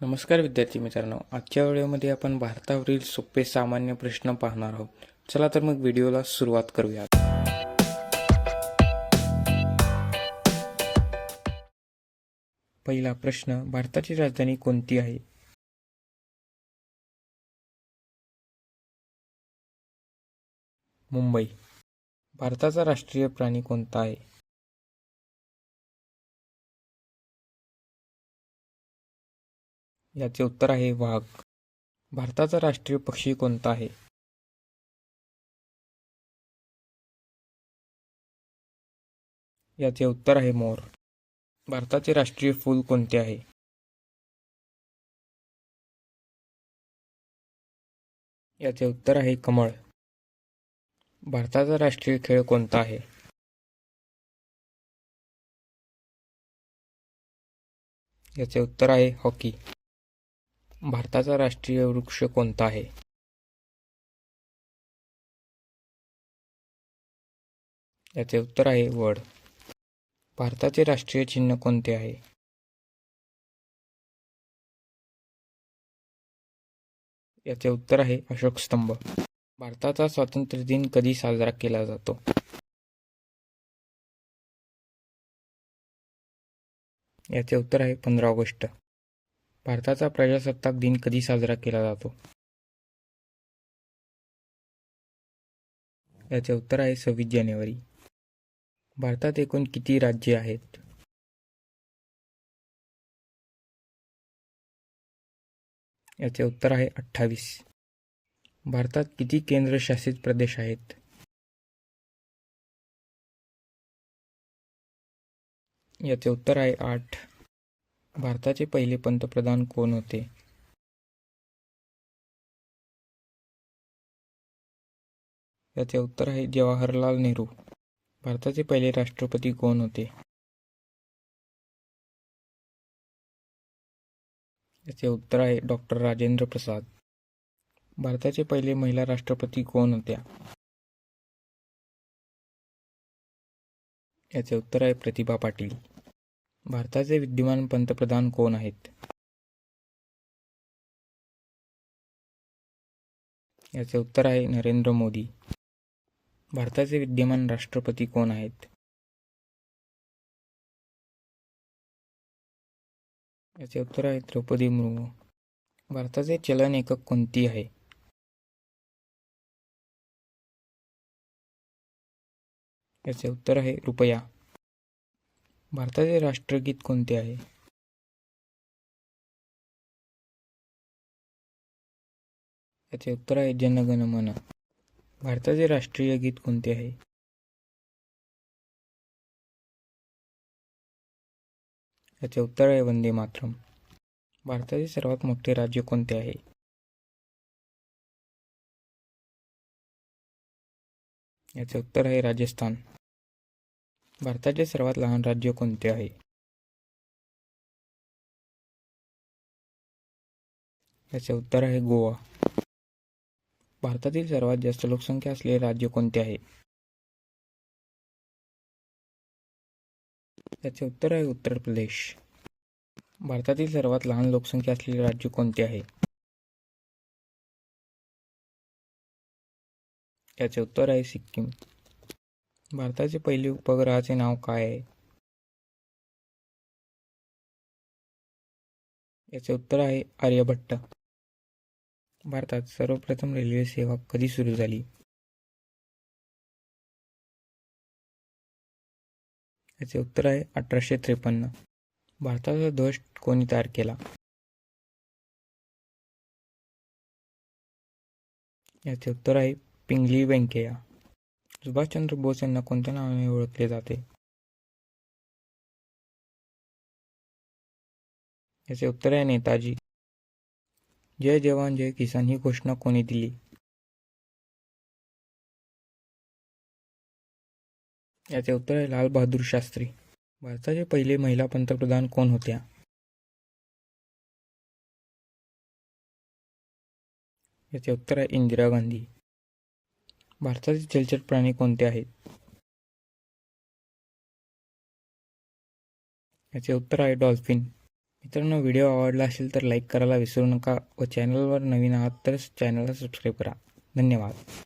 नमस्कार विद्यार्थी मित्रांनो आजच्या व्हिडिओमध्ये आपण भारतावरील सोपे सामान्य प्रश्न पाहणार आहोत. चला तर मग व्हिडिओला सुरुवात करूयात. पहिला प्रश्न भारताची राजधानी कोणती आहे? मुंबई. भारताचा राष्ट्रीय प्राणी कोणता आहे? याचे उत्तर आहे वाघ. भारताचा राष्ट्रीय पक्षी कोणता आहे? याचे उत्तर आहे मोर. भारताचे राष्ट्रीय फूल कोणते आहे? याचे उत्तर आहे कमळ. भारताचा राष्ट्रीय खेळ कोणता आहे? याचे उत्तर आहे हॉकी. भारताचा राष्ट्रीय वृक्ष कोणता आहे? याचे उत्तर आहे वड. भारताचे राष्ट्रीय चिन्ह कोणते आहे? याचे उत्तर आहे अशोक स्तंभ. भारताचा स्वातंत्र्य दिन कधी साजरा केला जातो? याचे उत्तर आहे पंधरा ऑगस्ट. भारताचा प्रजासत्ताक दिन कधी साजरा केला जातो? याचे उत्तर आहे सव्वीस जानेवारी. भारतात एकूण किती राज्ये आहेत? याचे उत्तर आहे अठ्ठावीस. भारतात किती केंद्रशासित प्रदेश आहेत? याचे उत्तर आहे आठ. भारताचे पहिले पंतप्रधान कोण होते? याचे उत्तर आहे जवाहरलाल नेहरू. भारताचे पहिले राष्ट्रपती कोण होते? याचे उत्तर आहे डॉक्टर राजेंद्र प्रसाद. भारताचे पहिले महिला राष्ट्रपती कोण होत्या? याचे उत्तर आहे प्रतिभा पाटील. भारताचे विद्यमान पंतप्रधान कोण आहेत? याचे उत्तर आहे नरेंद्र मोदी. भारताचे विद्यमान राष्ट्रपती कोण आहेत? याचे उत्तर आहे द्रौपदी मुर्मू. भारताचे चलन एकक कोणती आहे? याचे उत्तर आहे रुपया. भारताचे राष्ट्रगीत कोणते आहे? याचे उत्तर आहे जनगण मन भारताचे राष्ट्रीय गीत कोणते आहे? याचे उत्तर आहे वंदे मातरम. भारताचे सर्वात मोठे राज्य कोणते आहे? याचे उत्तर आहे राजस्थान. भारताचे सर्वात लहान राज्य कोणते आहे? याचे उत्तर आहे गोवा. भारतातील सर्वात जास्त लोकसंख्या असलेले राज्य कोणते आहे? याचे उत्तर आहे उत्तर प्रदेश. भारतातील सर्वात लहान लोकसंख्या असलेले राज्य कोणते आहे? याचे उत्तर आहे सिक्कीम. भारताचे पहिले उपग्रहाचे नाव काय आहे? याचे उत्तर आहे आर्यभट्ट. भारतात सर्वप्रथम रेल्वे सेवा कधी सुरू झाली? याचे उत्तर आहे अठराशे त्रेपन्न. भारताचा ध्वज कोणी तयार केला? याचे उत्तर आहे पिंगली व्यंकय्या. सुभाषचंद्र बोस यांना कोणत्या नावाने ओळखले जाते? याचे उत्तर आहे नेताजी. जय जवान जय किसान ही घोषणा कोणी दिली? याचे उत्तर आहे लाल बहादूर शास्त्री. भारताचे पहिले महिला पंतप्रधान कोण होत्या? याचे उत्तर आहे इंदिरा गांधी. भारतातील जलचर प्राणी कोणते आहेत? याचे उत्तर आहे डॉल्फिन. मित्रांनो व्हिडिओ आवडला असेल तर लाईक करायला विसरू नका व चॅनलवर नवीन आहात तर चॅनलला सबस्क्राईब करा. धन्यवाद.